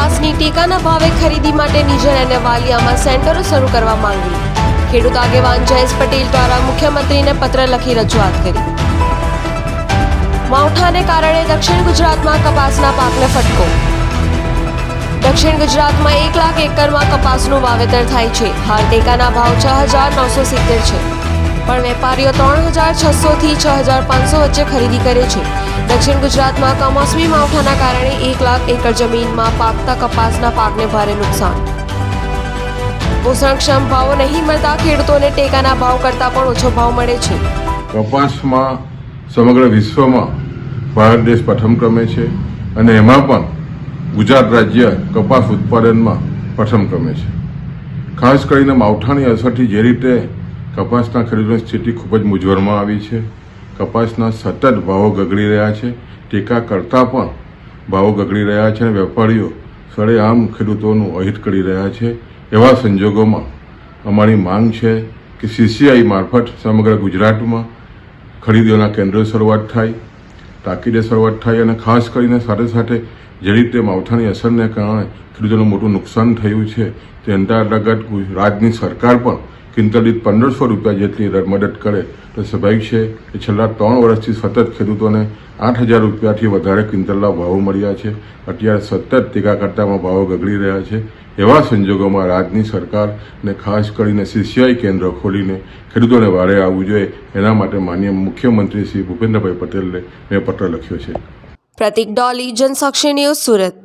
કપાસની ટેકાના ભાવે ખરીદી માટે નિઝર અને વાલિયામાં સેન્ટરો શરૂ કરવા માંગણી ખેડૂત આગેવાન જયેશ પટેલ દ્વારા મુખ્યમંત્રીને પત્ર લખી રજૂઆત કરી. માવઠાને કારણે દક્ષિણ ગુજરાતમાં કપાસના પાકને ફટકો. દક્ષિણ ગુજરાતમાં એક લાખ એકરમાં કપાસનું વાવેતર થાય છે. હાલ ટેકાના ભાવ છ હજાર નવસો સિત્તેર છે. પણ વેપારીઓ ત્રણ હજાર છસોથી છ હજાર પાંચસો વચ્ચે ખરીદી કરે છે. દક્ષિણ ગુજરાતમાં કમોસમી માવઠાના કારણે એક લાખ એકર જમીનમાં પાકતા કપાસના પાકને ભારે નુકસાન. પોષણક્ષમ ભાવો નહીં મળતા ખેડૂતોને ટેકાના ભાવ કરતાં પણ ઓછો ભાવ મળે છે. કપાસમાં સમગ્ર વિશ્વમાં ભારત દેશ પ્રથમ ક્રમે છે અને એમાં પણ ગુજરાત રાજ્ય કપાસ ઉત્પાદનમાં પ્રથમ ક્રમે છે. ખાસ કરીને માવઠાની અસરથી જે રીતે કપાસના ખેડૂતોની સ્થિતિ ખૂબ જ મૂંઝવણમાં આવી છે. કપાસના સતત ભાવો ગગડી રહ્યા છે. ટેકા કરતાં પણ ભાવો ગગડી રહ્યા છે અને વેપારીઓ સળેઆમ ખેડૂતોનું અહિત કરી રહ્યા છે. એવા સંજોગોમાં અમારી માંગ છે કે સીસીઆઈ મારફત સમગ્ર ગુજરાતમાં ખરીદીઓના કેન્દ્રો શરૂઆત થાય, તાકીદે શરૂઆત થાય અને ખાસ કરીને સાથે સાથે જે રીતે માવઠાની અસરને કારણે ખેડૂતોનું મોટું નુકસાન થયું છે તે અંતર્ગત રાજ્યની સરકાર પણ ક્વિન્ટલ પંદરસો રૂપિયા જેટલી મદદ કરે તો સ્વાભાવિક છે કે છેલ્લા ત્રણ વર્ષથી સતત ખેડૂતોને આઠ હજાર રૂપિયાથી વધારે ક્વિન્ટલના ભાવો મળ્યા છે. અત્યારે સતત ટેકા કરતામાં ભાવો ગગડી રહ્યા છે. એવા સંજોગોમાં રાજ્યની સરકાર ને ખાસ કરીને સીસીઆઈ કેન્દ્ર ખોલીને ખેડૂતોને વારે આવવું જોઈએ. એના માટે માન્ય મુખ્યમંત્રી શ્રી ભૂપેન્દ્રભાઈ પટેલને મેં પત્ર લખ્યો છે. પ્રતિક ડોલી, જનસાક્ષી ન્યૂઝ સુરત.